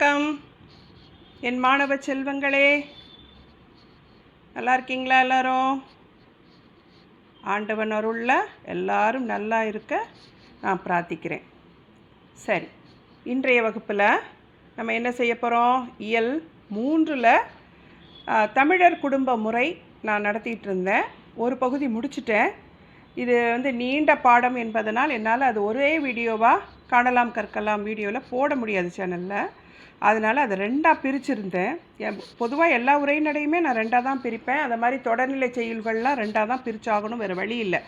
வணக்கம். என் மாணவ செல்வங்களே நல்லா இருக்கீங்களா எல்லாரும்? ஆண்டவன் அருளில் எல்லாரும் நல்லா இருக்க நான் பிரார்த்திக்கிறேன். சரி இன்றைய வகுப்பில் நம்ம என்ன செய்ய போகிறோம் இயல் மூன்றில் தமிழர் குடும்ப முறை நான் நடத்திட்டு இருந்தேன். ஒரு பகுதி முடிச்சிட்டேன். இது வந்து நீண்ட பாடம் என்பதனால் என்னால் அது ஒரே வீடியோவாக காணலாம் கற்கலாம் வீடியோவில் போட முடியாது சேனலில். அதனால் அதை ரெண்டாக பிரிச்சுருந்தேன். பொதுவாக எல்லா உரைநடையுமே நான் ரெண்டாக தான் பிரிப்பேன். அந்த மாதிரி தொடர்நிலை செயல்கள்லாம் ரெண்டாக தான் பிரிச்சாகணும் வேறு வழி இல்லை.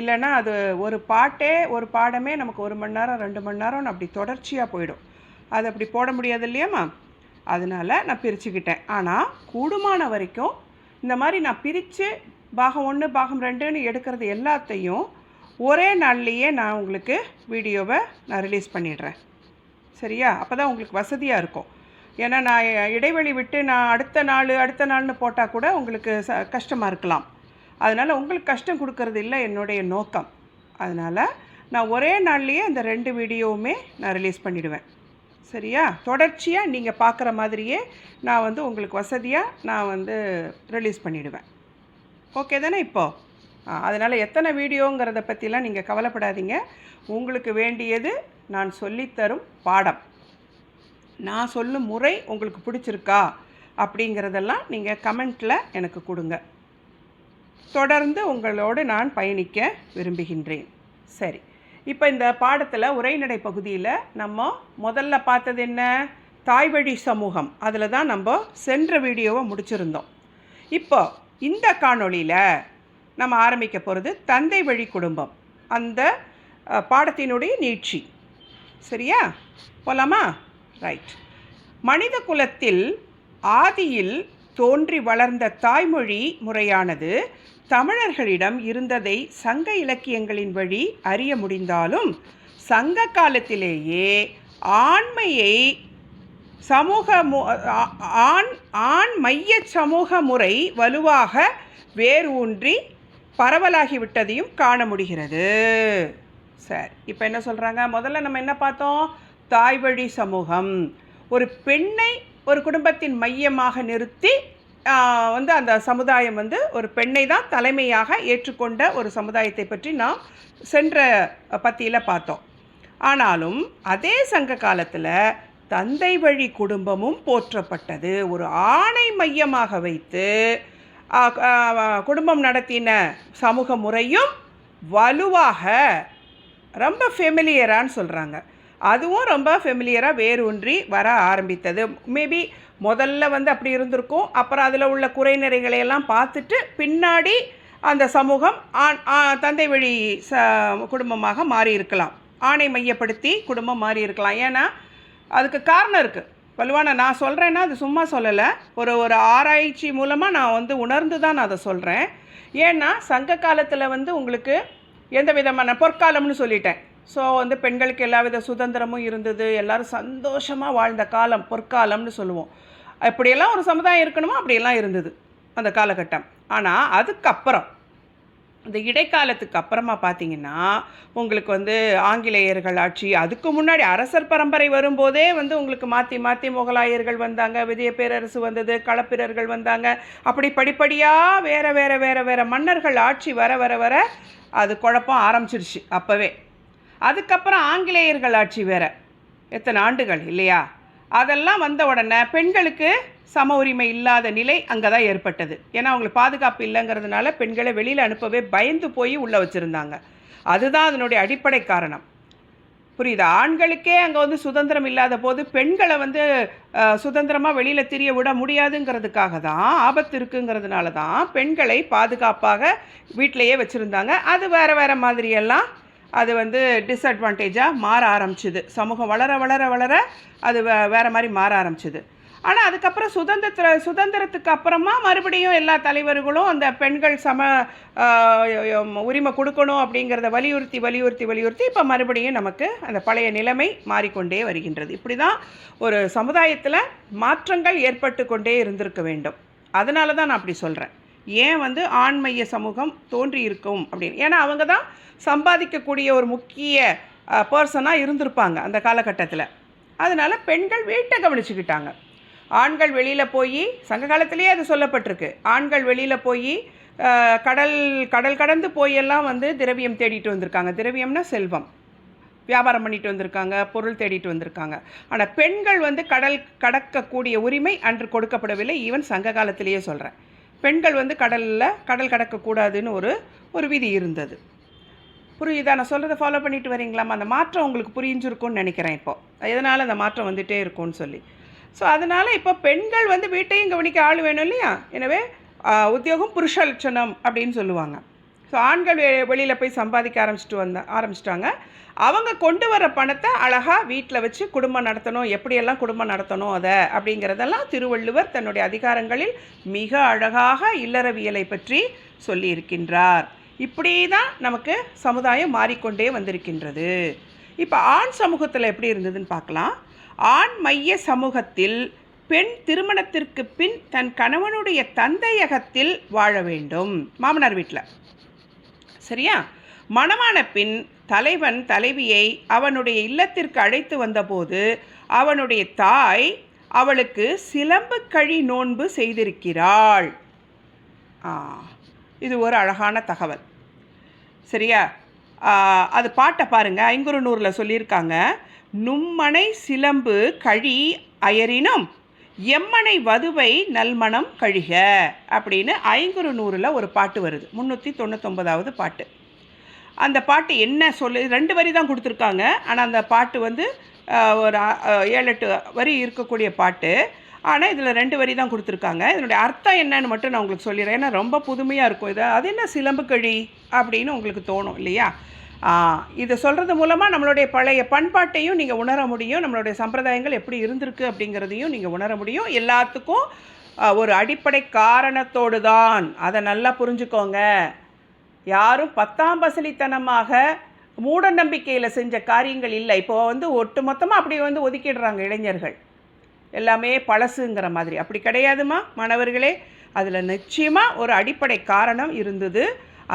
இல்லைன்னா அது ஒரு பாட்டே ஒரு பாடமே நமக்கு ஒரு மணி நேரம் ரெண்டு மணி நேரம் அப்படி தொடர்ச்சியாக போயிடும். அது அப்படி போட முடியாது இல்லையாம்மா? அதனால் நான் பிரிச்சுக்கிட்டேன். ஆனால் கூடுமான வரைக்கும் இந்த மாதிரி நான் பிரித்து பாகம் ஒன்று பாகம் ரெண்டுன்னு எடுக்கிறது எல்லாத்தையும் ஒரே நாள்லேயே நான் உங்களுக்கு வீடியோவை நான் ரிலீஸ் பண்ணிடுறேன். சரியா? அப்போ தான் உங்களுக்கு வசதியாக இருக்கும். ஏன்னா நான் இடைவெளி விட்டு நான் அடுத்த நாள் அடுத்த நாள்னு போட்டால் கூட உங்களுக்கு ச கஷ்டமாக இருக்கலாம். அதனால் உங்களுக்கு கஷ்டம் கொடுக்கறது இல்லை என்னுடைய நோக்கம். அதனால் நான் ஒரே நாள்லேயே இந்த ரெண்டு வீடியோவுமே நான் ரிலீஸ் பண்ணிவிடுவேன் சரியா? தொடர்ச்சியாக நீங்கள் பார்க்குற மாதிரியே நான் வந்து உங்களுக்கு வசதியாக நான் வந்து ரிலீஸ் பண்ணிவிடுவேன் ஓகே தானே இப்போது அதனால் எத்தனை வீடியோங்கிறத பற்றிலாம் நீங்கள் கவலைப்படாதீங்க. உங்களுக்கு வேண்டியது நான் சொல்லித்தரும் பாடம். நான் சொல்லும் முறை உங்களுக்கு பிடிச்சிருக்கா? அப்படிங்கிறதெல்லாம் நீங்கள் கமெண்ட்டில் எனக்கு கொடுங்க. தொடர்ந்து உங்களோடு நான் பயணிக்க விரும்புகின்றேன். சரி. இப்போ இந்த பாடத்தில் உரைநடை பகுதியில் நம்ம முதல்ல பார்த்தது என்ன? தாய்வழி சமூகம். அதில் தான் நம்ம சென்ற வீடியோவை முடிச்சிருந்தோம். இப்போ இந்த காணொளியில் நம்ம ஆரம்பிக்க போகிறது தந்தை வழி குடும்பம். அந்த பாடத்தினுடைய நீட்சி. சரியா? போலாமா? ரைட் மனித குலத்தில் ஆதியில் தோன்றி வளர்ந்த தாய்மொழி முறையானது தமிழர்களிடம் இருந்ததை சங்க இலக்கியங்களின் வழி அறிய முடிந்தாலும் சங்க காலத்திலேயே ஆண்மையை சமூக ஆண் ஆண் மைய சமூக முறை வலுவாக வேர் ஊன்றி பரவலாகிவிட்டதையும் காண முடிகிறது. சரி இப்போ என்ன சொல்கிறாங்க முதல்ல நம்ம என்ன பார்த்தோம்? தாய் வழி சமூகம். ஒரு பெண்ணை ஒரு குடும்பத்தின் மையமாக நிறுத்தி வந்து அந்த சமுதாயம் வந்து ஒரு பெண்ணை தான் தலைமையாக ஏற்றுக்கொண்ட ஒரு சமுதாயத்தை பற்றி நாம் சென்ற பத்தியில் பார்த்தோம். ஆனாலும் அதே சங்க காலத்தில் தந்தை வழி குடும்பமும் போற்றப்பட்டது. ஒரு ஆணை மையமாக வைத்து குடும்பம் நடத்தின சமூக முறையும் வலுவாக ரொம்ப ஃபெமிலியரான்னு சொல்கிறாங்க அதுவும் ரொம்ப ஃபெமிலியராக வேரூன்றி வர ஆரம்பித்தது. மேபி முதல்ல வந்து அப்படி இருந்திருக்கும். அப்புறம் அதில் உள்ள குறைநிறைகளையெல்லாம் பார்த்துட்டு பின்னாடி அந்த சமூகம் ஆண் தந்தை வழி ச குடும்பமாக மாறி இருக்கலாம். ஆணை மையப்படுத்தி குடும்பம் மாறி இருக்கலாம். ஏன்னா அதுக்கு காரணம் இருக்குது வலுவான நான் சொல்கிறேன்னா அது சும்மா சொல்லலை. ஒரு ஒரு ஆராய்ச்சி மூலமாக நான் வந்து உணர்ந்து தான் நான் அதை சொல்கிறேன் ஏன்னா சங்க காலத்தில் வந்து உங்களுக்கு எந்த விதமான பொற்காலம்னு சொல்லிட்டேன். ஸோ வந்து பெண்களுக்கு எல்லா வித சுதந்திரமும் இருந்தது. எல்லாரும் சந்தோஷமாக வாழ்ந்த காலம் பொற்காலம்னு சொல்லுவோம். அப்படியெல்லாம் ஒரு சமுதாயம் இருக்கணுமோ? அப்படியெல்லாம் இருந்தது அந்த காலகட்டம். ஆனால் அதுக்கப்புறம் இந்த இடைக்காலத்துக்கு அப்புறமா பார்த்தீங்கன்னா உங்களுக்கு வந்து ஆங்கிலேயர்கள் ஆட்சி அதுக்கு முன்னாடி அரசர் பரம்பரை வரும்போதே வந்து உங்களுக்கு மாற்றி மாற்றி முகலாயர்கள் வந்தாங்க விஜய பேரரசு வந்தது களப்பிரர்கள் வந்தாங்க. அப்படி படிப்படியாக வேற வேற வேற வேற மன்னர்கள் ஆட்சி வர வர வர அது குழப்பம் ஆரம்பிச்சிருச்சு அப்போவே. அதுக்கப்புறம் ஆங்கிலேயர்கள் ஆட்சி வேற. எத்தனை ஆண்டுகள் இல்லையா? அதெல்லாம் வந்த உடனே பெண்களுக்கு சம உரிமை இல்லாத நிலை அங்கே தான் ஏற்பட்டது. ஏன்னா அவங்களுக்கு பாதுகாப்பு இல்லைங்கிறதுனால பெண்களை வெளியில் அனுப்பவே பயந்து போய் உள்ளே வச்சுருந்தாங்க. அதுதான் அதனுடைய அடிப்படை காரணம். புரியுதா? ஆண்களுக்கே அங்கே வந்து சுதந்திரம் இல்லாத போது பெண்களை வந்து சுதந்திரமாக வெளியில் திரிய விட முடியாதுங்கிறதுக்காக தான் ஆபத்து இருக்குங்கிறதுனால தான் பெண்களை பாதுகாப்பாக வீட்டிலையே வச்சுருந்தாங்க. அது வேறு வேறு மாதிரியெல்லாம் அது வந்து டிஸ்அட்வான்டேஜாக மாற ஆரம்பிச்சுது. சமூகம் வளர வளர வளர அது வே வேறு மாதிரி மாற ஆரம்பிச்சுது. ஆனால் அதுக்கப்புறம் சுதந்திர சுதந்திரத்துக்கு அப்புறமா மறுபடியும் எல்லா தலைவர்களும் அந்த பெண்கள் சம உரிமை கொடுக்கணும் அப்படிங்கிறத வலியுறுத்தி வலியுறுத்தி வலியுறுத்தி இப்போ மறுபடியும் நமக்கு அந்த பழைய நிலைமை மாறிக்கொண்டே வருகின்றது. இப்படி தான் ஒரு சமுதாயத்தில் மாற்றங்கள் ஏற்பட்டு கொண்டே இருந்திருக்க வேண்டும். அதனால தான் நான் அப்படி சொல்கிறேன் ஏன் வந்து ஆண்மைய சமூகம் தோன்றி இருக்கும் அப்படின்னு. ஏன்னா அவங்க தான் சம்பாதிக்கக்கூடிய ஒரு முக்கிய பர்சனாக இருந்திருப்பாங்க அந்த காலகட்டத்தில். அதனால் பெண்கள் வீட்டை கவனிச்சுக்கிட்டாங்க. ஆண்கள் வெளியில் போய் சங்க காலத்திலேயே அது சொல்லப்பட்டிருக்கு. ஆண்கள் வெளியில் போய் கடல் கடல் கடந்து போயெல்லாம் வந்து திரவியம் தேடிட்டு வந்திருக்காங்க. திரவியம்னா செல்வம். வியாபாரம் பண்ணிட்டு வந்திருக்காங்க பொருள் தேடிட்டு வந்திருக்காங்க. ஆனால் பெண்கள் வந்து கடல் கடக்கக்கூடிய உரிமை அன்று கொடுக்கப்படவில்லை. ஈவன் சங்க காலத்திலேயே சொல்கிறேன் பெண்கள் வந்து கடலில் கடல் கடக்கக்கூடாதுன்னு ஒரு ஒரு விதி இருந்தது. புரியுதா? நான் சொல்கிறத ஃபாலோ பண்ணிட்டு வரீங்களாமா அந்த மாற்றம் உங்களுக்கு புரிஞ்சிருக்கும்னு நினைக்கிறேன் இப்போது எதனால் அந்த மாற்றம் வந்துகிட்டே இருக்கும்னு சொல்லி. ஸோ அதனால் இப்போ பெண்கள் வந்து வீட்டையும் கவனிக்க ஆள் வேணும் இல்லையா? எனவே உத்தியோகம் புருஷ லட்சணம் அப்படின்னு சொல்லுவாங்க. ஸோ ஆண்கள் வெ வெளியில் போய் சம்பாதிக்க ஆரம்பிச்சிட்டு வந்த ஆரம்பிச்சிட்டாங்க. அவங்க கொண்டு வர பணத்தை அழகாக வீட்டில் வச்சு குடும்பம் நடத்தணும். எப்படியெல்லாம் குடும்பம் நடத்தணும் அதை? அப்படிங்கிறதெல்லாம் திருவள்ளுவர் தன்னுடைய அதிகாரங்களில் மிக அழகாக இல்லறவியலை பற்றி சொல்லியிருக்கின்றார். இப்படி தான் நமக்கு சமுதாயம் மாறிக்கொண்டே வந்திருக்கின்றது. இப்போ ஆண் சமூகத்தில் எப்படி இருந்ததுன்னு பார்க்கலாம். ஆண் மைய சமூகத்தில் பெண் திருமணத்திற்கு பின் தன் கணவனுடைய தந்தையகத்தில் வாழ வேண்டும். மாமனார் வீட்டில் சரியா? மணமான பின் தலைவன் தலைவியை அவனுடைய இல்லத்திற்கு அழைத்து வந்தபோது அவனுடைய தாய் அவளுக்கு சிலம்பு கழி நோன்பு செய்திருக்கிறாள். ஆ, இது ஒரு அழகான தகவல். சரியா? அது பாட்டை பாருங்கள் ஐங்குறுநூறில் சொல்லியிருக்காங்க. நும்மனை சிலம்பு கழி அயரினும் எம்மனை வதுவை நல்மணம் கழிக அப்படின்னு ஐங்குறுநூறில் ஒரு பாட்டு வருது. முந்நூற்றி தொண்ணூத்தொம்பதாவது பாட்டு. அந்த பாட்டு என்ன சொல்லு ரெண்டு வரி தான் கொடுத்துருக்காங்க. ஆனால் அந்த பாட்டு வந்து ஒரு ஏழு எட்டு வரி இருக்கக்கூடிய பாட்டு. ஆனால் இதில் ரெண்டு வரி தான் கொடுத்துருக்காங்க. இதனுடைய அர்த்தம் என்னன்னு மட்டும் நான் உங்களுக்கு சொல்லிடுறேன். ஏன்னா ரொம்ப புதுமையாக இருக்கும். இது அது என்ன சிலம்பு கழி அப்படின்னு உங்களுக்கு தோணும் இல்லையா? இதை சொல்கிறது மூலமாக நம்மளுடைய பழைய பண்பாட்டையும் நீங்கள் உணர முடியும். நம்மளுடைய சம்பிரதாயங்கள் எப்படி இருந்திருக்கு அப்படிங்கிறதையும் நீங்கள் உணர முடியும். எல்லாத்துக்கும் ஒரு அடிப்படை காரணத்தோடு தான் அதை நல்லா புரிஞ்சுக்கோங்க. யாரும் பத்தாம் பசலித்தனமாக மூட நம்பிக்கையில் செஞ்ச காரியங்கள் இல்லை. இப்போ வந்து ஒட்டு மொத்தமாக அப்படி வந்து ஒதுக்கிடுறாங்க இளைஞர்கள். எல்லாமே பழசுங்கிற மாதிரி. அப்படி கிடையாதுமா மாணவர்களே? அதில் நிச்சயமாக ஒரு அடிப்படை காரணம் இருந்தது.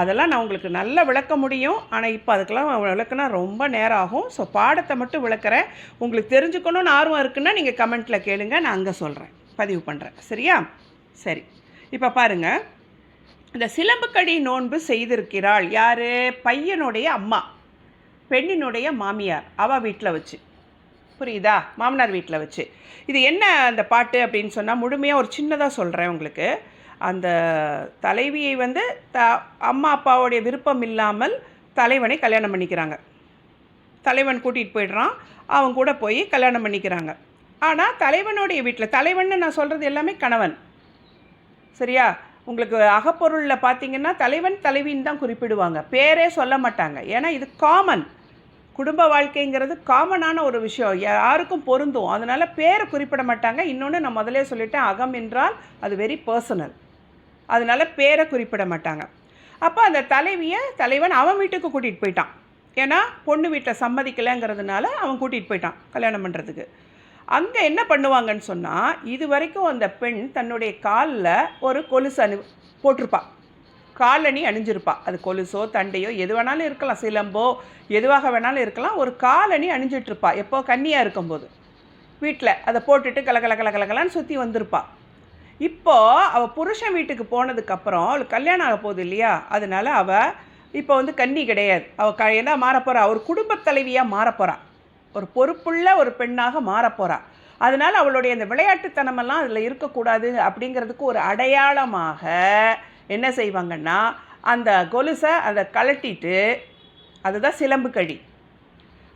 அதெல்லாம் நான் உங்களுக்கு நல்லா விளக்க முடியும். ஆனால் இப்போ அதுக்கெல்லாம் விளக்குனா ரொம்ப நேரம் ஆகும். ஸோ பாடத்தை மட்டும் விளக்குறேன். உங்களுக்கு தெரிஞ்சுக்கணும்னு ஆர்வம் இருக்குன்னா நீங்கள் கமெண்ட்டில் கேளுங்க. நான் அங்கே சொல்கிறேன் பதிவு பண்ணுறேன் சரியா? சரி. இப்போ பாருங்கள் இந்த சிலம்புக்கடி நோன்பு செய்திருக்கிறாள் யார்? பையனுடைய அம்மா. பெண்ணினுடைய மாமியார். அவள் வீட்டில் வச்சு. புரியுதா? மாமனார் வீட்டில் வச்சு. இது என்ன அந்த பாட்டு அப்படின்னு சொன்னால் முழுமையாக ஒரு சின்னதாக சொல்கிறேன் உங்களுக்கு. அந்த தலைவியை வந்து த அம்மா அப்பாவுடைய விருப்பம் இல்லாமல் தலைவனை கல்யாணம் பண்ணிக்கிறாங்க. தலைவன் கூட்டிகிட்டு போயிடுறான். அவன் கூட போய் கல்யாணம் பண்ணிக்கிறாங்க. ஆனால் தலைவனுடைய வீட்டில் தலைவன்னு நான் சொல்கிறது எல்லாமே கணவன். சரியா? உங்களுக்கு அகப்பொருளில் பார்த்தீங்கன்னா தலைவன் தலைவின்னு தான் குறிப்பிடுவாங்க. பேரே சொல்ல மாட்டாங்க. ஏன்னா இது காமன் குடும்ப வாழ்க்கைங்கிறது காமனான ஒரு விஷயம். யாருக்கும் பொருந்தும். அதனால் பேரை குறிப்பிட மாட்டாங்க. இன்னொன்று நான் முதலே சொல்லிட்டேன். அகம் என்றால் அது வெரி பர்சனல் அதனால பேரை குறிப்பிட மாட்டாங்க. அப்போ அந்த தலைவியை தலைவன் அவன் வீட்டுக்கு கூட்டிகிட்டு போயிட்டான். ஏன்னா பொண்ணு வீட்டில் சம்மதிக்கலைங்கிறதுனால அவன் கூட்டிகிட்டு போயிட்டான் கல்யாணம் பண்ணுறதுக்கு அங்கே என்ன பண்ணுவாங்கன்னு சொன்னால் இது வரைக்கும் அந்த பெண் தன்னுடைய காலில் ஒரு கொலுசு அணி போட்டிருப்பாள் காலணி அணிஞ்சிருப்பாள் அது கொலுசோ தண்டையோ எது வேணாலும் இருக்கலாம். சிலம்போ எதுவாக வேணாலும் இருக்கலாம். ஒரு காலணி அணிஞ்சிட்ருப்பா எப்போ? கன்னியாக இருக்கும்போது. வீட்டில் அதை போட்டுட்டு கலகல கலகலகலான்னு சுற்றி வந்திருப்பாள் இப்போ அவள் புருஷன் வீட்டுக்கு போனதுக்கப்புறம் அவளுக்கு கல்யாணம் ஆக போகுது இல்லையா? அதனால் அவள் இப்போ வந்து கன்னி கிடையாது. அவள் க என்ன மாறப்போகிறா ஒரு குடும்பத் தலைவியாக மாறப்போறா ஒரு பொறுப்புள்ள ஒரு பெண்ணாக மாறப்போறா அதனால் அவளுடைய அந்த விளையாட்டுத்தனமெல்லாம் அதில் இருக்கக்கூடாது அப்படிங்கிறதுக்கு ஒரு அடையாளமாக என்ன செய்வாங்கன்னா அந்த கொலுசை அதை கழட்டிட்டு அதுதான் சிலம்பு கழி.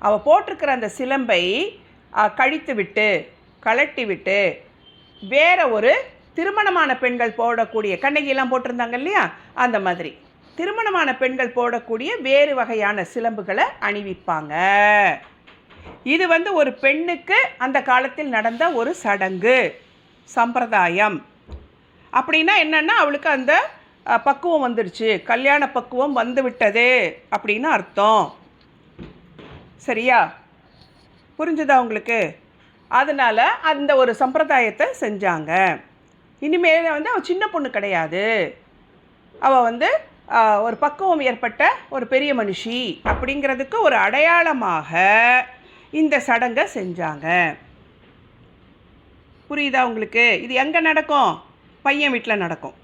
அவள் போட்டிருக்கிற அந்த சிலம்பை கழித்து விட்டு கழட்டி விட்டு வேற ஒரு திருமணமான பெண்கள் போடக்கூடிய கண்ணகியெல்லாம் போட்டிருந்தாங்க இல்லையா? அந்த மாதிரி. திருமணமான பெண்கள் போடக்கூடிய வேறு வகையான சிலம்புகளை அணிவிப்பாங்க. இது வந்து ஒரு பெண்ணுக்கு அந்த காலத்தில் நடந்த ஒரு சடங்கு சம்பிரதாயம். அப்படின்னா என்னென்னா அவளுக்கு அந்த பக்குவம் வந்துடுச்சு கல்யாண பக்குவம் வந்து விட்டது அப்படின்னு அர்த்தம். சரியா? புரிஞ்சுதா உங்களுக்கு? அதனால் அந்த ஒரு சம்பிரதாயத்தை செஞ்சாங்க. இனிமேல் வந்து அவள் சின்ன பொண்ணு கிடையாது. அவள் வந்து ஒரு பக்குவம் ஏற்பட்ட ஒரு பெரிய மனுஷி அப்படிங்கிறதுக்கு ஒரு அடையாளமாக இந்த சடங்கை செஞ்சாங்க. புரியுதா உங்களுக்கு? இது எங்கே நடக்கும்? பையன் வீட்டில் நடக்கும்.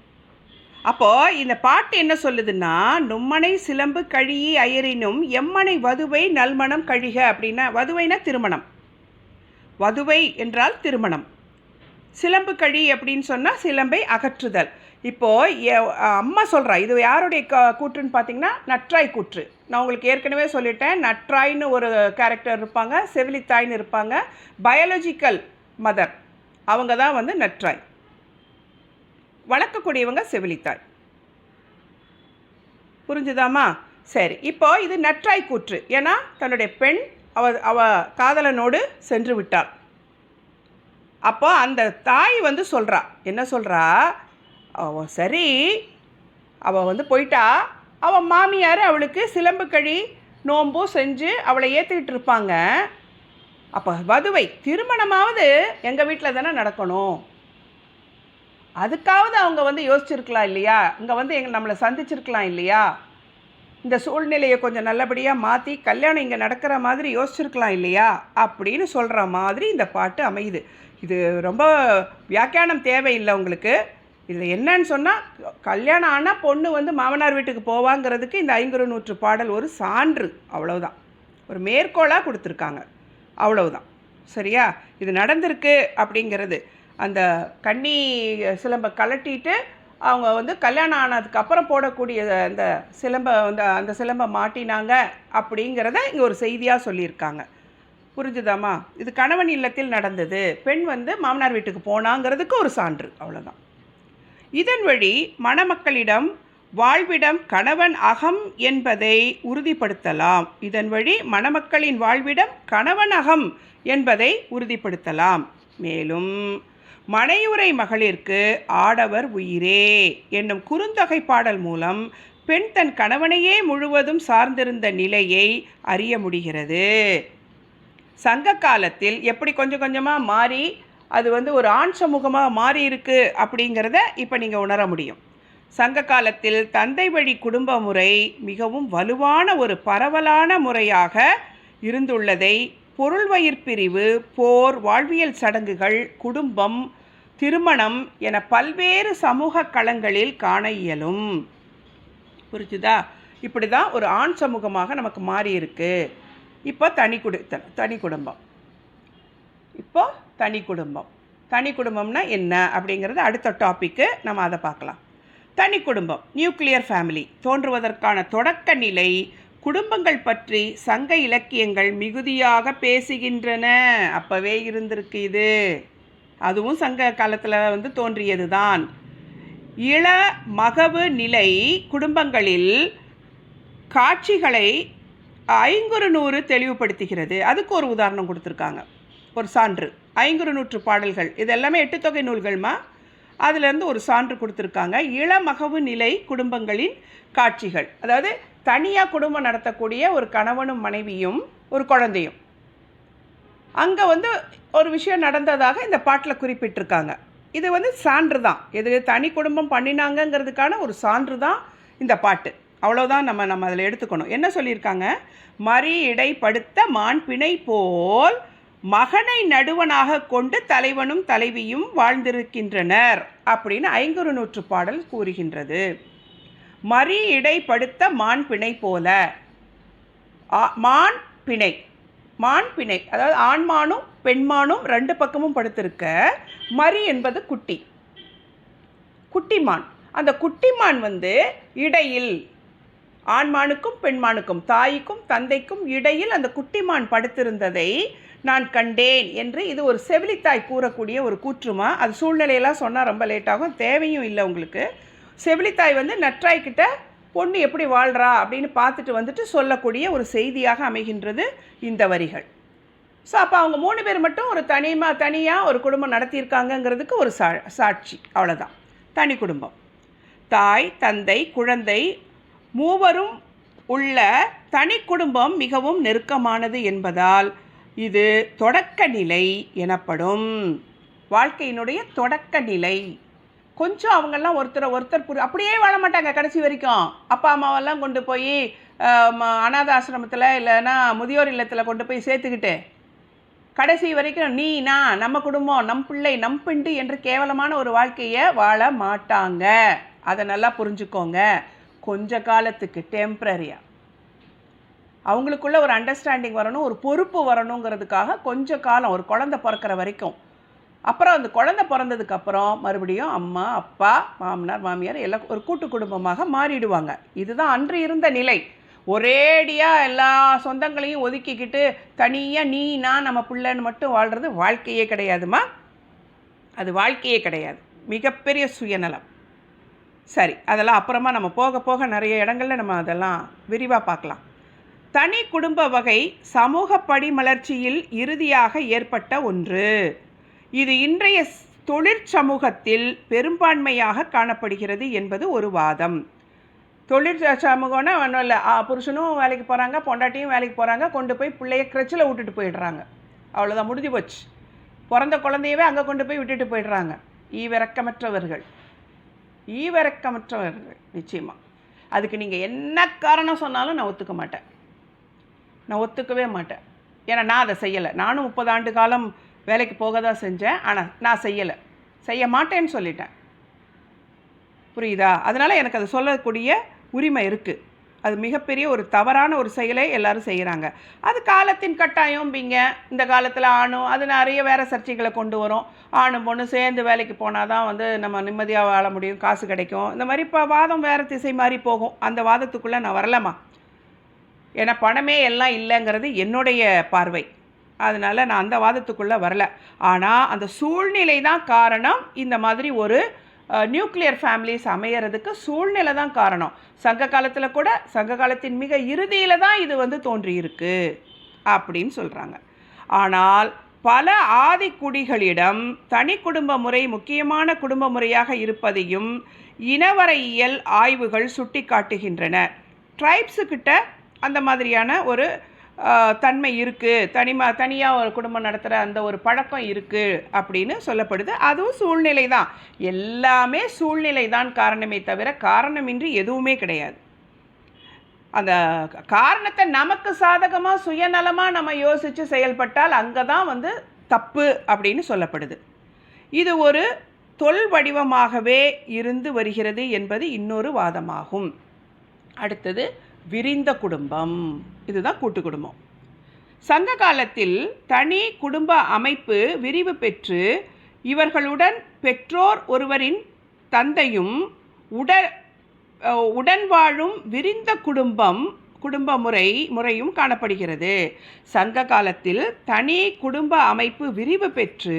அப்போது இந்த பாட்டு என்ன சொல்லுதுன்னா நும்மனை சிலம்பு கழியி அயறினும் எம்மனை வதுவை நல்மணம் கழிக அப்படின்னா வதுவைனா திருமணம். வதுவை என்றால் திருமணம். சிலம்பு கழி அப்படின்னு சொன்னால் சிலம்பை அகற்றுதல். இப்போது எ- அம்மா சொல்கிறா இது யாருடைய க கூற்றுன்னு பார்த்தீங்கன்னா நற்றாய் கூற்று. நான் உங்களுக்கு ஏற்கனவே சொல்லிட்டேன் நற்றாய்னு ஒரு கேரக்டர் இருப்பாங்க செவிலித்தாய்னு இருப்பாங்க பயாலஜிக்கல் மதர் அவங்க தான் வந்து நற்றாய். வளர்க்கக்கூடியவங்க செவிலித்தாய். புரிஞ்சுதாம்மா சரி இப்போ இது நற்றாய் கூற்று. ஏன்னா தன்னுடைய பெண் அவ அவ காதலனோடு சென்று விட்டாள். அப்போ அந்த தாய் வந்து சொல்கிறா என்ன சொல்கிறா அவ சரி. அவள் வந்து போயிட்டா. அவள் மாமியார் அவளுக்கு சிலம்பு கழி நோம்பும் செஞ்சு அவளை ஏற்றிக்கிட்டு இருப்பாங்க. அப்போ வதுவை திருமணமாவது எங்கள் வீட்டில் தானே நடக்கணும். அதுக்காவது அவங்க வந்து யோசிச்சிருக்கலாம் இல்லையா? இங்கே வந்து எங்கள் நம்மளை சந்திச்சிருக்கலாம் இல்லையா? இந்த சூழ்நிலையை கொஞ்சம் நல்லபடியாக மாற்றி கல்யாணம் இங்கே நடக்கிற மாதிரி யோசிச்சிருக்கலாம் இல்லையா? அப்படின்னு சொல்கிற மாதிரி இந்த பாட்டு அமையுது. இது ரொம்ப வியாக்கியானம் தேவையில்லை உங்களுக்கு. இதில் என்னன்னு சொன்னால் கல்யாணம் ஆனால் பொண்ணு வந்து மாமனார் வீட்டுக்கு போவாங்கிறதுக்கு இந்த ஐங்குறு நூற்று பாடல் ஒரு சான்று. அவ்வளவுதான். ஒரு மேற்கோளாக கொடுத்துருக்காங்க. அவ்வளவுதான். சரியா? இது நடந்திருக்கு அப்படிங்கிறது. அந்த கன்னி சிலம்பை கலட்டிட்டு அவங்க வந்து கல்யாணம் ஆனதுக்கு அப்புறம் போடக்கூடிய அந்த சிலம்பை வந்து அந்த சிலம்பை மாட்டினாங்க அப்படிங்கிறத இங்கே ஒரு செய்தியாக சொல்லியிருக்காங்க. புரிஞ்சுதாம்மா? இது கணவன் இல்லத்தில் நடந்தது. பெண் வந்து மாமனார் வீட்டுக்கு போனாங்கிறதுக்கு ஒரு சான்று. அவ்வளோதான் இதன் வழி மணமக்களிடம் வாழ்விடம் கணவன் அகம் என்பதை உறுதிப்படுத்தலாம். இதன் வழி மணமக்களின் வாழ்விடம் கணவன் அகம் என்பதை உறுதிப்படுத்தலாம். மேலும் மனையுறை மகளிர்க்கு ஆடவர் உயிரே என்னும் குறுந்தொகை பாடல் மூலம் பெண் தன் கணவனையே முழுவதும் சார்ந்திருந்த நிலையை அறிய முடிகிறது. சங்க காலத்தில் எப்படி கொஞ்சம் கொஞ்சமாக மாறி அது வந்து ஒரு ஆண் சமூகமாக மாறி இருக்கு அப்படிங்கிறத இப்போ நீங்கள் உணர முடியும். சங்க காலத்தில் தந்தை வழி குடும்ப முறை மிகவும் வலுவான ஒரு பரவலான முறையாக இருந்துள்ளதை பொருள் பிரிவு போர் வாழ்வியல் சடங்குகள் குடும்பம் திருமணம் என பல்வேறு சமூக களங்களில் காண இயலும். புரிஞ்சுதா? இப்படி தான் ஒரு ஆண் சமூகமாக நமக்கு மாறியிருக்கு இப்போ தனி குடி தனி குடும்பம். இப்போ தனி குடும்பம். தனி குடும்பம்னா என்ன அப்படிங்கிறது அடுத்த டாப்பிக்கு நம்ம அதை பார்க்கலாம். தனி குடும்பம் நியூக்ளியர் ஃபேமிலி தோன்றுவதற்கான தொடக்க நிலை குடும்பங்கள் பற்றி சங்க இலக்கியங்கள் மிகுதியாக பேசுகின்றன. அப்போவே இருந்திருக்கு இது. அதுவும் சங்க காலத்தில் வந்து தோன்றியது தான் இள மகவு நிலை குடும்பங்களில் காட்சிகளை ஐங்குறு நூறு தெளிவுபடுத்துகிறது. அதுக்கு ஒரு உதாரணம் கொடுத்துருக்காங்க. ஒரு சான்று. ஐங்குறு நூற்று பாடல்கள். இது எல்லாமே எட்டு தொகை நூல்கள்மா? அதுலேருந்து ஒரு சான்று கொடுத்துருக்காங்க. இளமகவு நிலை குடும்பங்களின் காட்சிகள். அதாவது தனியாக குடும்பம் நடத்தக்கூடிய ஒரு கணவனும் மனைவியும் ஒரு குழந்தையும். அங்கே வந்து ஒரு விஷயம் நடந்ததாக இந்த பாட்டில் குறிப்பிட்டிருக்காங்க. இது வந்து சான்று தான் இது தனி குடும்பம் பண்ணினாங்கங்கிறதுக்கான ஒரு சான்று தான் இந்த பாட்டு. அவ்வளோதான் நம்ம நம்ம அதில் எடுத்துக்கணும். என்ன சொல்லியிருக்காங்க? மறி இடைப்படுத்த மான் பிணை போல் மகனை நடுவனாக கொண்டு தலைவனும் தலைவியும் வாழ்ந்திருக்கின்றனர் அப்படின்னு ஐங்குறு நூற்று பாடல் கூறுகின்றது. மறி இடைப்படுத்த மான் பிணை போல மான் பிணை மான் பிணை அதாவது ஆண்மானும் பெண்மானும் ரெண்டு பக்கமும் படுத்திருக்க மரி என்பது குட்டி குட்டிமான். அந்த குட்டிமான் வந்து இடையில் ஆண்மானுக்கும் பெண்மானுக்கும் தாய்க்கும் தந்தைக்கும் இடையில் அந்த குட்டிமான் படுத்திருந்ததை நான் கண்டேன் என்று இது ஒரு செவிலித்தாய் கூறக்கூடிய ஒரு கூற்றுமா? அது சூழ்நிலையெல்லாம் சொன்னால் ரொம்ப லேட்டாகும் தேவையும் இல்லை உங்களுக்கு. செவிலித்தாய் வந்து நற்றாய்கிட்ட பொண்ணு எப்படி வாழ்கிறா அப்படின்னு பார்த்துட்டு வந்துட்டு சொல்லக்கூடிய ஒரு செய்தியாக அமைகின்றது இந்த வரிகள். ஸோ அப்போ அவங்க மூணு பேர் மட்டும் ஒரு தனிமா தனியாக ஒரு குடும்பம் நடத்தியிருக்காங்கங்கிறதுக்கு ஒரு சா சாட்சி. அவ்வளோதான் தனி குடும்பம். தாய் தந்தை குழந்தை மூவரும் உள்ள தனி குடும்பம் மிகவும் நெருக்கமானது என்பதால் இது தொடக்க நிலை எனப்படும். வாழ்க்கையினுடைய தொடக்க நிலை. கொஞ்சம் அவங்கெல்லாம் ஒருத்தரை ஒருத்தர் புரி அப்படியே வாழ மாட்டாங்க கடைசி வரைக்கும். அப்பா அம்மாவெல்லாம் கொண்டு போய் அனாத ஆசிரமத்தில் இல்லைன்னா முதியோர் இல்லத்தில் கொண்டு போய் சேர்த்துக்கிட்டு கடைசி வரைக்கும் நீ நான் நம்ம குடும்பம் நம் பிள்ளை நம் பிண்டு என்று கேவலமான ஒரு வாழ்க்கையை வாழ மாட்டாங்க. அதை நல்லா புரிஞ்சுக்கோங்க. கொஞ்ச காலத்துக்கு டெம்ப்ரரியாக அவங்களுக்குள்ள ஒரு அண்டர்ஸ்டாண்டிங் வரணும் ஒரு பொறுப்பு வரணுங்கிறதுக்காக கொஞ்ச காலம் ஒரு குழந்தை பிறக்கிற வரைக்கும். அப்புறம் அந்த குழந்தை பிறந்ததுக்கப்புறம் மறுபடியும் அம்மா அப்பா மாமனார் மாமியார் எல்லாம் ஒரு கூட்டு குடும்பமாக மாறிடுவாங்க. இதுதான் அன்று இருந்த நிலை. ஒரேடியாக எல்லா சொந்தங்களையும் ஒதுக்கிக்கிட்டு தனியாக நீ நான் நம்ம பிள்ளைன்னு மட்டும் வாழ்கிறது வாழ்க்கையே கிடையாதுமா? அது வாழ்க்கையே கிடையாது. மிகப்பெரிய சுயநலம். சரி அதெல்லாம் அப்புறமா நம்ம போக போக நிறைய இடங்களில் நம்ம அதெல்லாம் விரிவாக பார்க்கலாம். தனி குடும்ப வகை சமூக படிமலர்ச்சியில் இறுதியாக ஏற்பட்ட ஒன்று. இது இன்றைய தொழிற்சமூகத்தில் பெரும்பான்மையாக காணப்படுகிறது என்பது ஒரு வாதம். தொழிற் சமூகம்னா ஒன்றும் இல்லை. புருஷனும் வேலைக்கு போகிறாங்க பொண்டாட்டியும் வேலைக்கு போகிறாங்க கொண்டு போய் பிள்ளைய கிரச்சில் விட்டுட்டு போயிடுறாங்க. அவ்வளோதான் முடிஞ்சு போச்சு. பிறந்த குழந்தையவே அங்கே கொண்டு போய் விட்டுட்டு போயிடுறாங்க. ஈவிரக்கமற்றவர்கள். ஈவிரக்கமற்றவர்கள் நிச்சயமாக அதுக்கு நீங்கள் என்ன காரணம் சொன்னாலும் நான் ஒத்துக்க மாட்டேன். நான் ஒத்துக்கவே மாட்டேன். ஏன்னா நான் அதை செய்யலை. நானும் முப்பது ஆண்டு காலம் வேலைக்கு போக தான் செஞ்சேன். ஆனால் நான் செய்யலை. செய்ய மாட்டேன்னு சொல்லிட்டேன். புரியுதா? அதனால் எனக்கு அதை சொல்லக்கூடிய உரிமை இருக்குது அது மிகப்பெரிய ஒரு தவறான ஒரு செயலை எல்லாரும் செய்கிறாங்க அது காலத்தின் கட்டாயம்பிங்க இந்த காலத்தில் ஆணும் அது நிறைய வேறு சர்ச்சைகளை கொண்டு வரும். ஆணும் பொண்ணு சேர்ந்து வேலைக்கு போனால் தான் வந்து நம்ம நிம்மதியாக வாழ முடியும் காசு கிடைக்கும். இந்த மாதிரி இப்போ வாதம் வேறு திசை மாதிரி போகும். அந்த வாதத்துக்குள்ளே நான் வரலாமா ஏன்னா பணமே எல்லாம் இல்லைங்கிறது என்னுடைய பார்வை. அதனால் நான் அந்த வாதத்துக்குள்ளே வரல. ஆனால் அந்த சூழ்நிலை தான் காரணம். இந்த மாதிரி ஒரு நியூக்ளியர் ஃபேமிலிஸ் அமையறதுக்கு சூழ்நிலை தான் காரணம். சங்க காலத்தில் கூட சங்க காலத்தின் மிக இறுதியில் தான் இது வந்து தோன்றியிருக்கு அப்படின்னு சொல்கிறாங்க ஆனால் பல ஆதிக்குடிகளிடம் தனி குடும்ப முறை முக்கியமான குடும்ப முறையாக இருப்பதையும் இனவரையியல் ஆய்வுகள் சுட்டிக்காட்டுகின்றன. ட்ரைப்ஸுக்கிட்ட அந்த மாதிரியான ஒரு தன்மை இருக்குது தனிமா தனியாக ஒரு குடும்பம் நடத்துகிற அந்த ஒரு பழக்கம் இருக்குது அப்படின்னு சொல்லப்படுது. அதுவும் சூழ்நிலை தான். எல்லாமே சூழ்நிலை தான் காரணமே தவிர காரணமின்றி எதுவுமே கிடையாது. அந்த காரணத்தை நமக்கு சாதகமாக சுயநலமாக நம்ம யோசித்து செயல்பட்டால் அங்கே தான் வந்து தப்பு அப்படின்னு சொல்லப்படுது. இது ஒரு தொல் வடிவமாகவே இருந்து வருகிறது என்பது இன்னொரு வாதமாகும். அடுத்தது விரிந்த குடும்பம். இதுதான் கூட்டு குடும்பம். சங்க காலத்தில் தனி குடும்ப அமைப்பு விரிவு பெற்று இவர்களுடன் பெற்றோர் ஒருவரின் தந்தையும் உட உடன் வாழும் விரிந்த குடும்பம் குடும்ப முறை முறையும் காணப்படுகிறது. சங்க காலத்தில் தனி குடும்ப அமைப்பு விரிவு பெற்று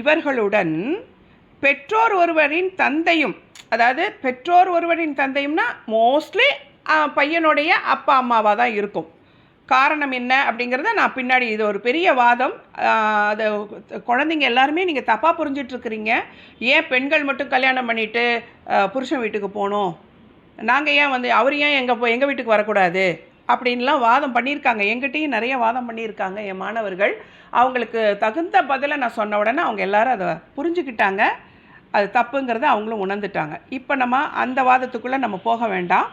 இவர்களுடன் பெற்றோர் ஒருவரின் தந்தையும் அதாவது பெற்றோர் ஒருவரின் தந்தையும்னா மோஸ்ட்லி பையனுடைய அப்பா அம்மாவாக தான் இருக்கும். காரணம் என்ன அப்படிங்கிறத நான் பின்னாடி இது ஒரு பெரிய வாதம். அது குழந்தைங்க எல்லாருமே நீங்கள் தப்பாக புரிஞ்சிட்ருக்கிறீங்க. ஏன் பெண்கள் மட்டும் கல்யாணம் பண்ணிவிட்டு புருஷன் வீட்டுக்கு போகணும்? நாங்கள் ஏன் வந்து அவர் ஏன் எங்கள் போ எங்கள் வீட்டுக்கு வரக்கூடாது? அப்படின்லாம் வாதம் பண்ணியிருக்காங்க. எங்கிட்டையும் நிறைய வாதம் பண்ணியிருக்காங்க என் மாணவர்கள். அவங்களுக்கு தகுந்த பதிலை நான் சொன்ன உடனே அவங்க எல்லாரும் அதை புரிஞ்சுக்கிட்டாங்க. அது தப்புங்கிறத அவங்களும் உணர்ந்துட்டாங்க. இப்போ நம்ம அந்த வாதத்துக்குள்ளே நம்ம போக வேண்டாம்.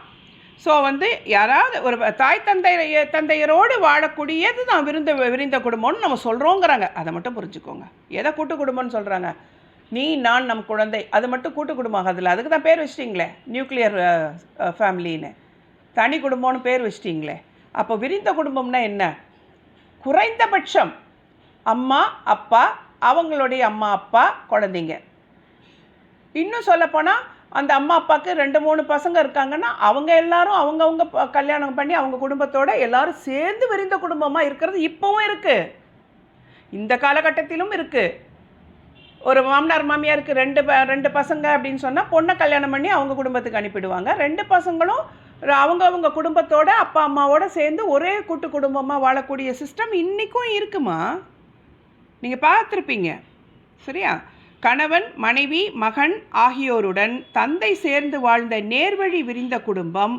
ஸோ வந்து யாராவது ஒரு தாய் தந்தை தந்தையரோடு வாழக்கூடியது தான் விருந்த விரிந்த குடும்பம்னு நம்ம சொல்கிறோங்கிறாங்க அதை மட்டும் புரிஞ்சுக்கோங்க. எதை கூட்டு குடும்பம்னு சொல்கிறாங்க நீ நான் நம் குழந்தை. அது மட்டும் கூட்டு குடும்பம் ஆகாதுல்ல அதுக்கு தான் பேர் வச்சிட்டிங்களே? நியூக்ளியர் ஃபேமிலின்னு தனி குடும்பம்னு பேர் வச்சிட்டிங்களே? அப்போ விரிந்த குடும்பம்னா என்ன? குறைந்தபட்சம் அம்மா அப்பா அவங்களுடைய அம்மா அப்பா குழந்தைங்க. இன்னும் சொல்லப்போனால் அந்த அம்மா அப்பாவுக்கு ரெண்டு மூணு பசங்க இருக்காங்கன்னா அவங்க எல்லாரும் அவங்கவுங்க ப- கல்யாணம் பண்ணி அவங்க குடும்பத்தோடு எல்லாரும் சேர்ந்து விரிந்த குடும்பமாக இருக்கிறது இப்போவும் இருக்குது இந்த காலகட்டத்திலும் இருக்குது ஒரு மாமனார் மாமியாருக்கு ரெண்டு ப ரெண்டு பசங்க அப்படின்னு சொன்னால் பொண்ணை கல்யாணம் பண்ணி அவங்க குடும்பத்துக்கு அனுப்பிடுவாங்க. ரெண்டு பசங்களும் ர- அவங்க அவங்க குடும்பத்தோட அப்பா அம்மாவோட சேர்ந்து ஒரே கூட்டு குடும்பமாக வாழக்கூடிய சிஸ்டம் இன்றைக்கும் இருக்குமா? நீங்கள் பார்த்துருப்பீங்க. சரியா? கணவன் மனைவி மகன் ஆகியோருடன் தந்தை சேர்ந்து வாழ்ந்த நேர்வழி விரிந்த குடும்பம்.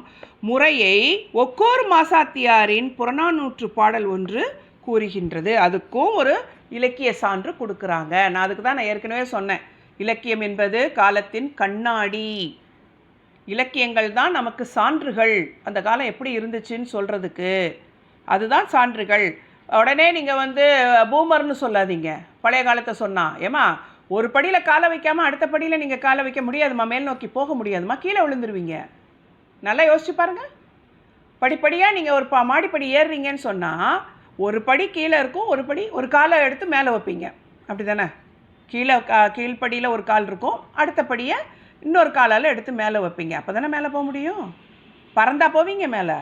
முறையை ஒக்கோர் மாசாத்தியாரின் புறநானூற்று பாடல் ஒன்று கூறுகின்றது. அதுக்கும் ஒரு இலக்கிய சான்று கொடுக்குறாங்க. நான் அதுக்கு தான் நான் ஏற்கனவே சொன்னேன். இலக்கியம் என்பது காலத்தின் கண்ணாடி. இலக்கியங்கள் தான் நமக்கு சான்றுகள். அந்த காலம் எப்படி இருந்துச்சுன்னு சொல்கிறதுக்கு அதுதான் சான்றுகள். உடனே நீங்கள் வந்து பூமர்னு சொல்லாதீங்க. பழைய காலத்தை சொன்னால் ஏமா ஒரு படியில் காலை வைக்காமல் அடுத்த படியில் நீங்கள் காலை வைக்க முடியாதும்மா. மேல் நோக்கி போக முடியாதும்மா. கீழே விழுந்துருவீங்க. நல்லா யோசிச்சு பாருங்கள் படிப்படியாக நீங்கள் ஒரு பா மாடிப்படி ஏறுறீங்கன்னு சொன்னால் ஒரு படி கீழே இருக்கும் ஒரு படி ஒரு காலை எடுத்து மேலே வைப்பீங்க. அப்படி தானே கீழே கா- கீழ்ப்படியில் ஒரு கால் இருக்கும் அடுத்த படியை இன்னொரு காலால் எடுத்து மேலே வைப்பீங்க. அப்போ தானே மேலே போக முடியும்? பறந்தா போவீங்க மேலே.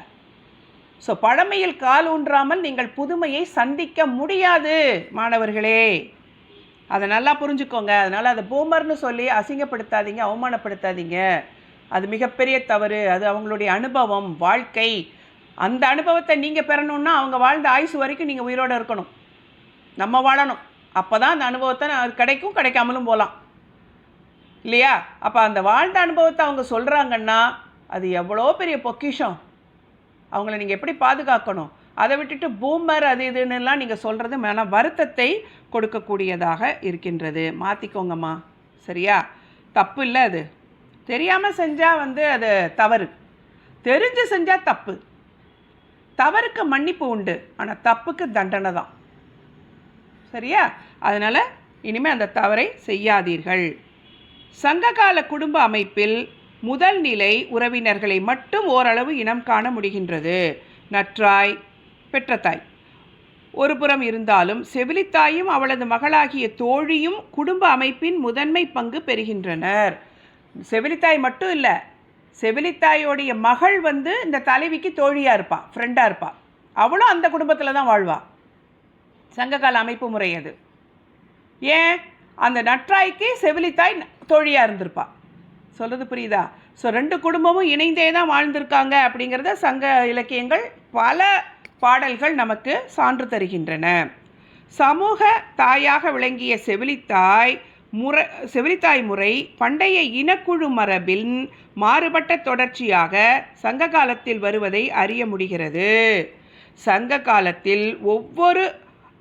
ஸோ பழமையில் கால் ஊன்றாமல் நீங்கள் புதுமையை சந்திக்க முடியாது மாணவர்களே. அதை நல்லா புரிஞ்சுக்கோங்க. அதனால் அதை பூமர்னு சொல்லி அசிங்கப்படுத்தாதீங்க அவமானப்படுத்தாதீங்க. அது மிகப்பெரிய தவறு. அது அவங்களுடைய அனுபவம் வாழ்க்கை. அந்த அனுபவத்தை நீங்கள் பெறணும்னா அவங்க வாழ்ந்த ஆயுசு வரைக்கும் நீங்கள் உயிரோடு இருக்கணும். நம்ம வாழணும். அப்போ தான் அந்த அனுபவத்தை கிடைக்கும் கிடைக்காமலும் போகலாம். இல்லையா? அப்போ அந்த வாழ்ந்த அனுபவத்தை அவங்க சொல்கிறாங்கன்னா அது எவ்வளோ பெரிய பொக்கிஷம். அவங்கள நீங்கள் எப்படி பாதுகாக்கணும்? அதை விட்டுட்டு பூமர் அது இதுன்னுலாம் நீங்கள் சொல்கிறது மேலே வருத்தத்தை கொடுக்கக்கூடியதாக இருக்கின்றது. மாற்றிக்கோங்கம்மா சரியா? தப்பு இல்லை அது. தெரியாமல் செஞ்சால் வந்து அது தவறு. தெரிஞ்சு செஞ்சால் தப்பு. தவறுக்கு மன்னிப்பு உண்டு. ஆனால் தப்புக்கு தண்டனை தான். சரியா? அதனால் இனிமேல் அந்த தவறை செய்யாதீர்கள். சங்ககால குடும்ப அமைப்பில் முதல் நிலை உறவினர்களை மட்டும் ஓரளவு இனம் காண முடிகின்றது. நற்றாய் பெற்ற தாய். ஒருபுறம் இருந்தாலும் செவிலித்தாயும் அவளது மகளாகிய தோழியும் குடும்ப அமைப்பின் முதன்மை பங்கு பெறுகின்றனர். செவிலித்தாய் மட்டும் இல்லை செவிலித்தாயோடைய மகள் வந்து இந்த தலைவிக்கு தோழியாக இருப்பா ஃப்ரெண்டாக இருப்பா. அவளும் அந்த குடும்பத்தில் தான் வாழ்வா. சங்ககால அமைப்பு முறை அது. ஏன்? அந்த நற்றாய்க்கு செவிலித்தாய் தோழியாக இருந்திருப்பா. சொல்கிறது புரியுதா? ஸோ ரெண்டு குடும்பமும் இணைந்தே தான் வாழ்ந்திருக்காங்க அப்படிங்கிறத சங்க இலக்கியங்கள் பல பாடல்கள் நமக்கு சான்று தருகின்றன. சமூக தாயாக விளங்கிய செவிலித்தாய் முறை செவிலித்தாய் முறை பண்டைய இனக்குழு மரபின் மாறுபட்ட தொடர்ச்சியாக சங்க காலத்தில் வருவதை அறிய முடிகிறது. சங்க காலத்தில் ஒவ்வொரு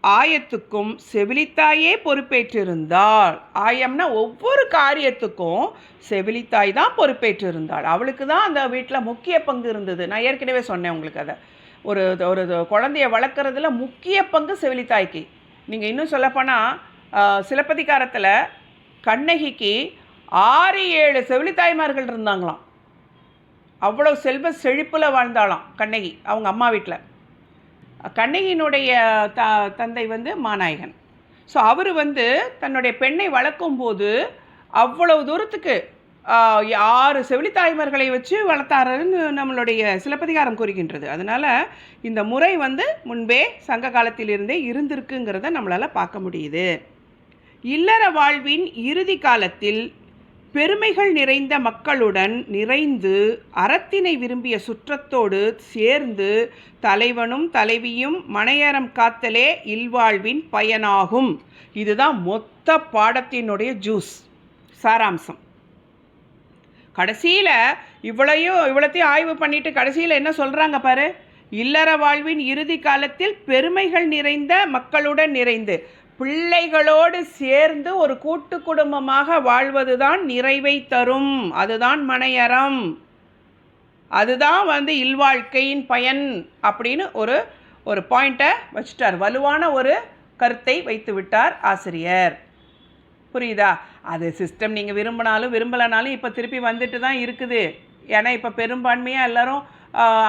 ஆயத்துக்கும் செவிலித்தாயே பொறுப்பேற்றிருந்தாள். ஆயம்னா ஒவ்வொரு காரியத்துக்கும் செவிலித்தாய் தான் பொறுப்பேற்றிருந்தாள். அவளுக்கு தான் அந்த வீட்டில் முக்கிய பங்கு இருந்தது. நான் ஏற்கனவே சொன்னேன் உங்களுக்கு அதை. ஒரு ஒரு குழந்தைய வளர்க்குறதுல முக்கிய பங்கு செவிலித்தாய்க்கு நீங்கள் இன்னும் சொல்லப்போனால் சிலப்பதிகாரத்தில் கண்ணகிக்கு ஆறு ஏழு செவிலித்தாய்மார்கள் இருந்தாங்களாம். அவ்வளோ செல்வ செழிப்பில் வாழ்ந்தாலாம் கண்ணகி அவங்க அம்மா வீட்டில் கண்ணகியினுடைய த தந்தை வந்து மாநாயகன். ஸோ அவர் வந்து தன்னுடைய பெண்ணை வளர்க்கும்போது அவ்வளவு தூரத்துக்கு ஆறு செவிலித்தாய்மார்களை வச்சு வளர்த்தாருன்னு நம்மளுடைய சிலப்பதிகாரம் கூறுகின்றது. அதனால் இந்த முறை வந்து முன்பே சங்க காலத்திலிருந்தே இருந்திருக்குங்கிறத நம்மளால் பார்க்க முடியுது. இல்லற வாழ்வின் இறுதி காலத்தில் பெருமைகள் நிறைந்த மக்களுடன் நிறைந்து அறத்தினை விரும்பிய சுற்றத்தோடு சேர்ந்து தலைவனும் தலைவியும் மனையறம் காத்தலே இல்வாழ்வின் பயனாகும். இதுதான் மொத்த பாடத்தினுடைய ஜூஸ் சாராம்சம். கடைசியில் இவ்வளையும் இவ்வளத்தையும் ஆய்வு பண்ணிட்டு கடைசியில் என்ன சொல்கிறாங்க பாரு? இல்லற வாழ்வின் இறுதி காலத்தில் பெருமைகள் நிறைந்த மக்களுடன் நிறைந்து பிள்ளைகளோடு சேர்ந்து ஒரு கூட்டு குடும்பமாக வாழ்வதுதான் நிறைவை தரும். அதுதான் மனையறம். அதுதான் வந்து இல்வாழ்க்கையின் பயன் அப்படின்னு ஒரு ஒரு பாயிண்ட்டை வச்சுட்டார். வலுவான ஒரு கருத்தை வைத்து விட்டார் ஆசிரியர். புரியுதா? அது சிஸ்டம் நீங்கள் விரும்பினாலும் விரும்பலைனாலும் இப்போ திருப்பி வந்துட்டு தான் இருக்குது. ஏன்னா இப்போ பெரும்பான்மையாக எல்லாரும்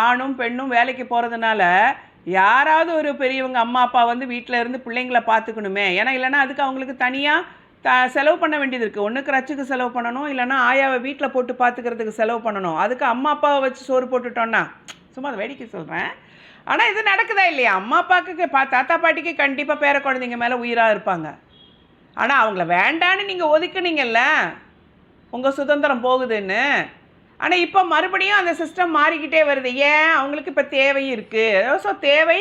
ஆணும் பெண்ணும் வேலைக்கு போகிறதுனால யாராவது ஒரு பெரியவங்க அம்மா அப்பா வந்து வீட்டில் இருந்து பிள்ளைங்கள பார்த்துக்கணுமே. ஏன்னா இல்லைன்னா அதுக்கு அவங்களுக்கு தனியாக த செலவு பண்ண வேண்டியது இருக்குது ஒன்று கிரச்சுக்கு செலவு பண்ணணும் இல்லைன்னா ஆயாவை வீட்டில் போட்டு பார்த்துக்கிறதுக்கு செலவு பண்ணணும். அதுக்கு அம்மா அப்பாவை வச்சு சோறு போட்டுட்டோன்னா சும்மா அதை வேடிக்கை சொல்கிறேன் ஆனால் இது நடக்குதா இல்லையா? அம்மா அப்பாவுக்கு பா தாத்தா பாட்டிக்கு கண்டிப்பாக பேர குழந்தைங்க மேலே உயிராக இருப்பாங்க. ஆனால் அவங்கள வேண்டான்னு நீங்கள் ஒதுக்குனீங்கல்ல? உங்கள் சுதந்திரம் போகுதுன்னு. ஆனால் இப்போ மறுபடியும் அந்த சிஸ்டம் மாறிக்கிட்டே வருது. ஏன்? அவங்களுக்கு இப்போ தேவை இருக்குது ஸோ தேவை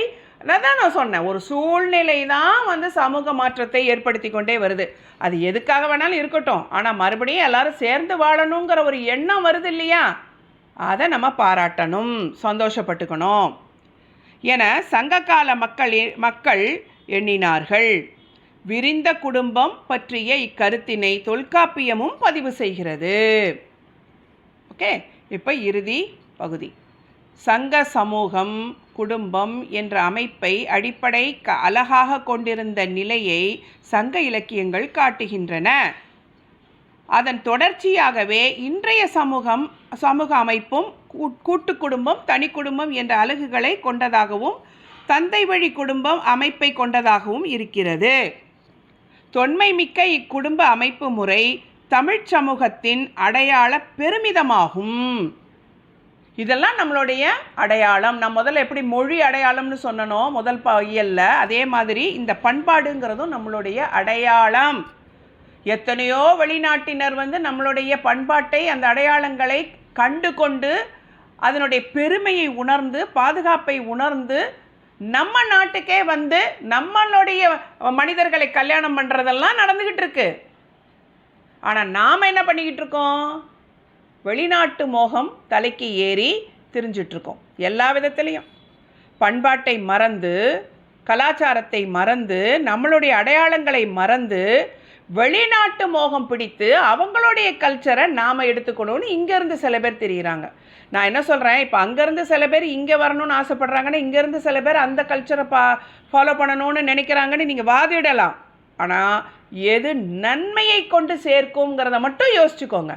நான் தான் நான் சொன்னேன். ஒரு சூழ்நிலை தான் வந்து சமூக மாற்றத்தை ஏற்படுத்தி கொண்டே வருது. அது எதுக்காக வேணாலும் இருக்கட்டும். ஆனால் மறுபடியும் எல்லாரும் சேர்ந்து வாழணுங்கிற ஒரு எண்ணம் வருது இல்லையா? அதை நம்ம பாராட்டணும். சந்தோஷப்பட்டுக்கணும். என சங்ககால மக்கள் மக்கள் எண்ணினார்கள். விரிந்த குடும்பம் பற்றிய இக்கருத்தினை தொல்காப்பியமும் பதிவு செய்கிறது. ஓகே? இப்போ இறுதி பகுதி. சங்க சமூகம் குடும்பம் என்ற அமைப்பை அடிப்படை க அழகாக கொண்டிருந்த நிலையை சங்க இலக்கியங்கள் காட்டுகின்றன. அதன் தொடர்ச்சியாகவே இன்றைய சமூகம் சமூக அமைப்பும் கூட்டு குடும்பம் தனி குடும்பம் என்ற அலகுகளை கொண்டதாகவும் தந்தை வழி குடும்பம் அமைப்பை கொண்டதாகவும் இருக்கிறது. தொன்மை மிக்க இக்குடும்ப அமைப்பு முறை தமிழ்ச் சமூகத்தின் அடையாள பெருமிதமாகும். இதெல்லாம் நம்மளுடைய அடையாளம். நான் முதல்ல எப்படி மொழி அடையாளம்னு சொன்னனோ முதல் ப இயல்ல அதே மாதிரி இந்த பண்பாடுங்கிறதும் நம்மளுடைய அடையாளம். எத்தனையோ வெளிநாட்டினர் வந்து நம்மளுடைய பண்பாட்டை அந்த அடையாளங்களை கண்டு கொண்டு அதனுடைய பெருமையை உணர்ந்து பாதுகாப்பை உணர்ந்து நம்ம நாட்டுக்கே வந்து நம்மளுடைய மனிதர்களை கல்யாணம் பண்ணுறதெல்லாம் நடந்துக்கிட்டு இருக்கு. ஆனால் நாம் என்ன பண்ணிக்கிட்டு இருக்கோம்? வெளிநாட்டு மோகம் தலைக்கு ஏறி திரிஞ்சிட்ருக்கோம் எல்லா விதத்துலேயும். பண்பாட்டை மறந்து கலாச்சாரத்தை மறந்து நம்மளுடைய அடையாளங்களை மறந்து வெளிநாட்டு மோகம் பிடித்து அவங்களுடைய கல்ச்சரை நாம் எடுத்துக்கணும்னு இங்கேருந்து சில பேர் தெரிகிறாங்க நான் என்ன சொல்கிறேன் இப்போ அங்கேருந்து சில பேர் இங்கே வரணும்னு ஆசைப்பட்றாங்கன்னா இங்கேருந்து சில பேர் அந்த கல்ச்சரை பா ஃபாலோ பண்ணணும்னு நினைக்கிறாங்கன்னு நீங்கள் வாதிடலாம். ஆனால் எது நன்மையை கொண்டு சேர்க்குங்கிறத மட்டும் யோசிச்சுக்கோங்க.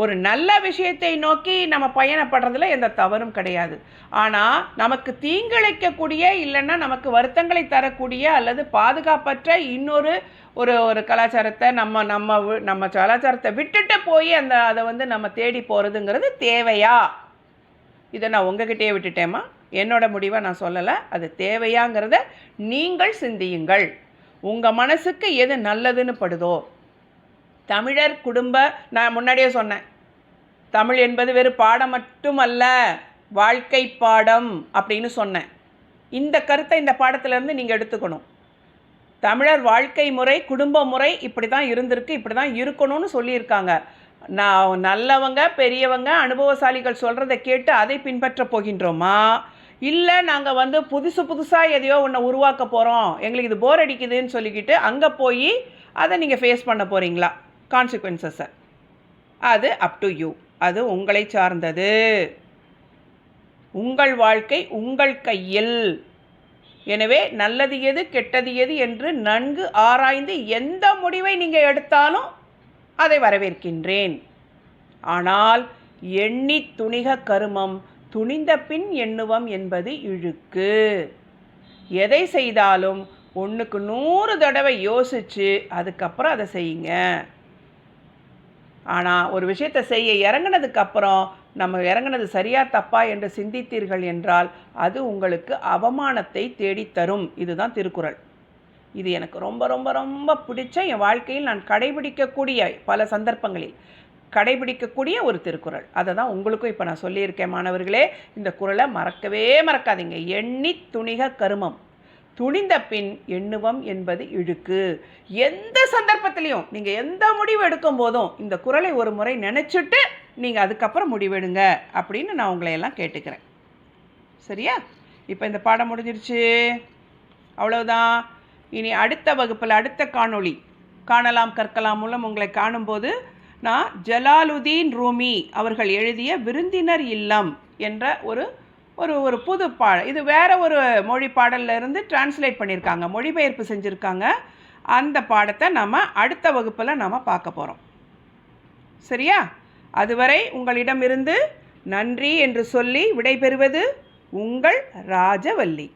ஒரு நல்ல விஷயத்தை நோக்கி நம்ம பயணப்படுறதுல எந்த தவறும் கிடையாது. ஆனால் நமக்கு தீங்கிழைக்கக்கூடிய இல்லைன்னா நமக்கு வருத்தங்களை தரக்கூடிய அல்லது பாதுகாப்பற்ற இன்னொரு ஒரு ஒரு கலாச்சாரத்தை நம்ம நம்ம நம்ம கலாச்சாரத்தை விட்டுட்டு போய் அந்த அதை வந்து நம்ம தேடி போகிறதுங்கிறது தேவையா? இதை நான் உங்ககிட்டயே விட்டுட்டேம்மா. என்னோட முடிவை நான் சொல்லலை. அது தேவையாங்கிறத நீங்கள் சிந்தியுங்கள். உங்கள் மனசுக்கு எது நல்லதுன்னு படுதோ? தமிழர் குடும்ப நான் முன்னாடியே சொன்னேன். தமிழ் என்பது வெறும் பாடம் மட்டுமல்ல வாழ்க்கை பாடம் அப்படின்னு சொன்னேன். இந்த கருத்தை இந்த பாடத்திலேருந்து நீங்கள் எடுத்துக்கணும். தமிழர் வாழ்க்கை முறை குடும்ப முறை இப்படி தான் இருந்திருக்கு இப்படி தான் இருக்கணும்னு சொல்லியிருக்காங்க. நான் நல்லவங்க பெரியவங்க அனுபவசாலிகள் சொல்கிறத கேட்டு அதை பின்பற்ற போகின்றோமா? இல்லை நாங்கள் வந்து புதுசு புதுசாக எதையோ ஒன்று உருவாக்க போகிறோம் எங்களுக்கு இது போர் அடிக்குதுன்னு சொல்லிக்கிட்டு அங்கே போய் அதை நீங்கள் ஃபேஸ் பண்ண போகிறீங்களா கான்சிக்வன்சஸை அது அப் டு யூ அது உங்களை சார்ந்தது. உங்கள் வாழ்க்கை உங்கள் கையில். எனவே நல்லது எது கெட்டது எது என்று நன்கு ஆராய்ந்து எந்த முடிவை நீங்கள் எடுத்தாலும் அதை வரவேற்கின்றேன். ஆனால் எண்ணி துணிக கருமம் துணிந்த பின் எண்ணுவம் என்பது இழுக்கு. எதை செய்தாலும் ஒன்றுக்கு நூறு தடவை யோசித்து அதுக்கப்புறம் அதை செய்யுங்க. ஆனால் ஒரு விஷயத்தை செய்ய இறங்கினதுக்கு அப்புறம் நம்ம இறங்குனது சரியா தப்பா என்று சிந்தித்தீர்கள் என்றால் அது உங்களுக்கு அவமானத்தை தேடித்தரும். இதுதான் திருக்குறள். இது எனக்கு ரொம்ப ரொம்ப ரொம்ப பிடிச்ச என் வாழ்க்கையில் நான் கடைபிடிக்கக்கூடிய பல சந்தர்ப்பங்களில் கடைபிடிக்கக்கூடிய ஒரு திருக்குறள். அதை தான் உங்களுக்கும் இப்போ நான் சொல்லியிருக்கேன் மாணவர்களே. இந்த குறளை மறக்கவே மறக்காதீங்க. எண்ணி துணிக கருமம். துணிந்த பின் எண்ணுவம் என்பது இழுக்கு. எந்த சந்தர்ப்பத்திலையும் நீங்கள் எந்த முடிவு எடுக்கும் போதும் இந்த குரலை ஒரு முறை நினச்சிட்டு நீங்கள் அதுக்கப்புறம் முடிவெடுங்க அப்படின்னு நான் உங்களை எல்லாம் கேட்டுக்கிறேன். சரியா? இப்போ இந்த பாடம் முடிஞ்சிருச்சு. அவ்வளோதான் இனி அடுத்த வகுப்பில் அடுத்த காணொளி. காணலாம் கற்கலாம் மூலம் உங்களை காணும்போது நான் ஜலாலுதீன் ரூமி அவர்கள் எழுதிய விருந்தினர் இல்லம் என்ற ஒரு ஒரு ஒரு புது பாடல் இது வேற ஒரு மொழி பாடலில் இருந்து டிரான்ஸ்லேட் பண்ணியிருக்காங்க மொழிபெயர்ப்பு செஞ்சுருக்காங்க. அந்த பாடத்தை நம்ம அடுத்த வகுப்பில் நாம் பார்க்க போகிறோம் சரியா? அதுவரை உங்களிடமிருந்து நன்றி என்று சொல்லி விடைபெறுவது உங்கள் ராஜவல்லி.